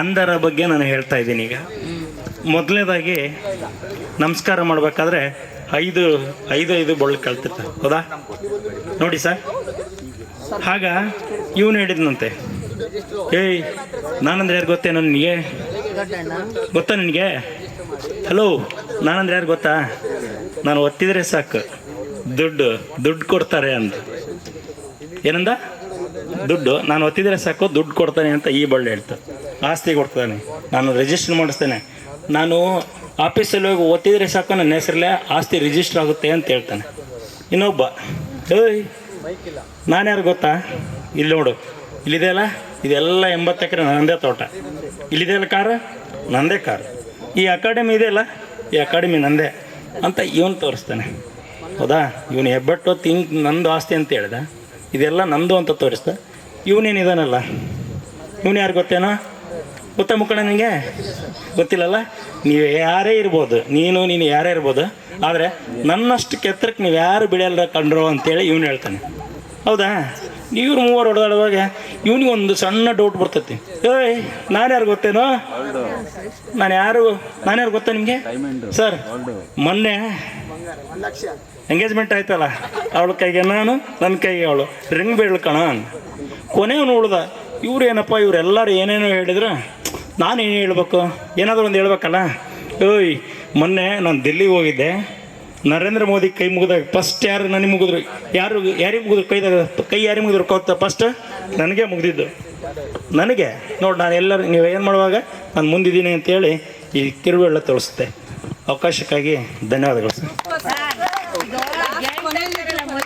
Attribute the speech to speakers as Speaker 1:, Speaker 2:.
Speaker 1: ಅಂಧರ ಬಗ್ಗೆ ನಾನು ಹೇಳ್ತಾ ಇದ್ದೀನಿ ಈಗ. ಮೊದಲನೇದಾಗಿ ನಮಸ್ಕಾರ ಮಾಡಬೇಕಾದ್ರೆ ಐದು ಐದು ಐದು ಬೊಳ್ಳು ಕಳ್ತಿರ್ತಾರೆ ಹೌದಾ? ನೋಡಿ ಸರ್. ಆಗ ಇವನು ಹೇಳಿದ್ನಂತೆ. ಏಯ್, ನಾನಂದ್ರೆ ಯಾರು ಗೊತ್ತೇನೋ ನನಗೆ? ಗೊತ್ತಾ ನಿನಗೆ? ಹಲೋ, ನಾನಂದ್ರೆ ಯಾರು ಗೊತ್ತಾ? ನಾನು ಒತ್ತಿದ್ರೆ ಸಾಕು. ದುಡ್ಡು ದುಡ್ಡು ಕೊಡ್ತಾರೆ ಅಂತ. ಏನಂದ? ದುಡ್ಡು, ನಾನು ಒತ್ತಿದ್ರೆ ಸಾಕು, ದುಡ್ಡು ಕೊಡ್ತಾನೆ ಅಂತ ಈ ಬಳ್ಳಿ ಹೇಳ್ತಾರೆ ಆಸ್ತಿ ಕೊಡ್ತಾನೆ. ನಾನು ರಿಜಿಸ್ಟರ್ ಮಾಡಿಸ್ತೇನೆ. ನಾನು ಆಫೀಸಲ್ಲಿ ಹೋಗಿ ಒತ್ತಿದ್ರೆ ಸಾಕು, ನನ್ನ ಹೆಸರಲ್ಲೇ ಆಸ್ತಿ ರಿಜಿಸ್ಟರ್ ಆಗುತ್ತೆ ಅಂತ ಹೇಳ್ತಾನೆ. ಇನ್ನೊಬ್ಬ, ಏಯ್, ನಾನು ಯಾರು ಗೊತ್ತಾ? ಇಲ್ಲಿ ನೋಡು ಇಲ್ಲಿದೆಯಲ್ಲ ಇದೆಲ್ಲ ಎಂಬತ್ತು ಎಕರೆ ನಂದೇ ತೋಟ. ಇಲ್ಲಿದೆಯಲ್ಲ ಕಾರ? ನಂದೇ ಕಾರ್. ಈ ಅಕಾಡೆಮಿ ಇದೆಯಲ್ಲ ಈ ಅಕಾಡೆಮಿ ನಂದೇ. ಅಂತ ಇವನು ತೋರಿಸ್ತಾನೆ. ಹೌದಾ? ಇವನು ಹೆಬ್ಬಟ್ಟು ತಿಂಗ್ ನಂದು ಆಸ್ತಿ ಅಂತ ಹೇಳ್ದ. ಇದೆಲ್ಲ ನಂದು ಅಂತ ತೋರಿಸ್ದೆ. ಇವನೇನು ಇದಾನಲ್ಲ? ಇವನು ಯಾರು ಗೊತ್ತೇನೋ? ಗೊತ್ತಾ ಮುಕ್ಕಣ ನಿನಗೆ ಗೊತ್ತಿಲ್ಲಲ್ಲ? ನೀವು ಯಾರೇ ಇರ್ಬೋದು, ನೀನು ನೀನು ಯಾರೇ ಇರ್ಬೋದು, ಆದರೆ ನನ್ನಷ್ಟು ಕೆತ್ತರಕ್ಕೆ ನೀವು ಯಾರು ಬೆಳೆಯಲ್ಲ ಕಂಡ್ರೋ ಅಂತೇಳಿ ಇವನು ಹೇಳ್ತಾನೆ. ಹೌದಾ? ಇವ್ರು ಮೂವರು ಹೊಡೆದಾಡುವಾಗ ಇವನಿಗೆ ಒಂದು ಸಣ್ಣ ಡೌಟ್ ಬರ್ತೈತಿ. ಏಯ್, ನಾನು ಯಾರು ಗೊತ್ತೇನೋ? ನಾನು ಯಾರು? ನಾನು ಯಾರು ಗೊತ್ತಾ ನಿಮಗೆ? ಸರ್, ಮೊನ್ನೆ ಎಂಗೇಜ್ಮೆಂಟ್ ಆಯ್ತಲ್ಲ, ಅವಳ ಕೈಗೆ ನಾನು ನನ್ನ ಕೈಗೆ ಅವಳು. ರಿಂಗ್ ಬೀಳ್ ಕಣ ಕೊನೆಯವನು ಉಳ್ದ ಇವ್ರು ಏನಪ್ಪ ಇವರೆಲ್ಲರೂ ಏನೇನೋ ಹೇಳಿದ್ರೆ. ನಾನು ಏನು ಹೇಳ್ಬೇಕು? ಏನಾದರೂ ಒಂದು ಹೇಳ್ಬೇಕಲ್ಲ? ಓಯ್ ಮೊನ್ನೆ ನಾನು ದಿಲ್ಲಿಗೆ ಹೋಗಿದ್ದೆ. ನರೇಂದ್ರ ಮೋದಿ ಕೈ ಮುಗಿದಾಗ ಫಸ್ಟ್ ಯಾರು ನನಗೆ ಮುಗಿದ್ರು? ಯಾರು, ಯಾರಿಗೆ ಮುಗಿದ್ರು ಕೈದಾಗ ಕೈ ಯಾರಿಗೆ ಮುಗಿದ್ರು ಕೊತ್ತ ಫಸ್ಟ್ ನನಗೆ ಮುಗಿದಿದ್ದು. ನನಗೆ? ನೋಡಿ ನಾನು ಎಲ್ಲರೂ ನೀವು ಏನು ಮಾಡುವಾಗ? ನಾನು ಮುಂದಿದ್ದೀನಿ ಅಂತೇಳಿ ಈ ತಿರುವೆಳ್ಳ ತೋರಿಸುತ್ತೆ. ಅವಕಾಶಕ್ಕಾಗಿ ಧನ್ಯವಾದಗಳು ಸರ್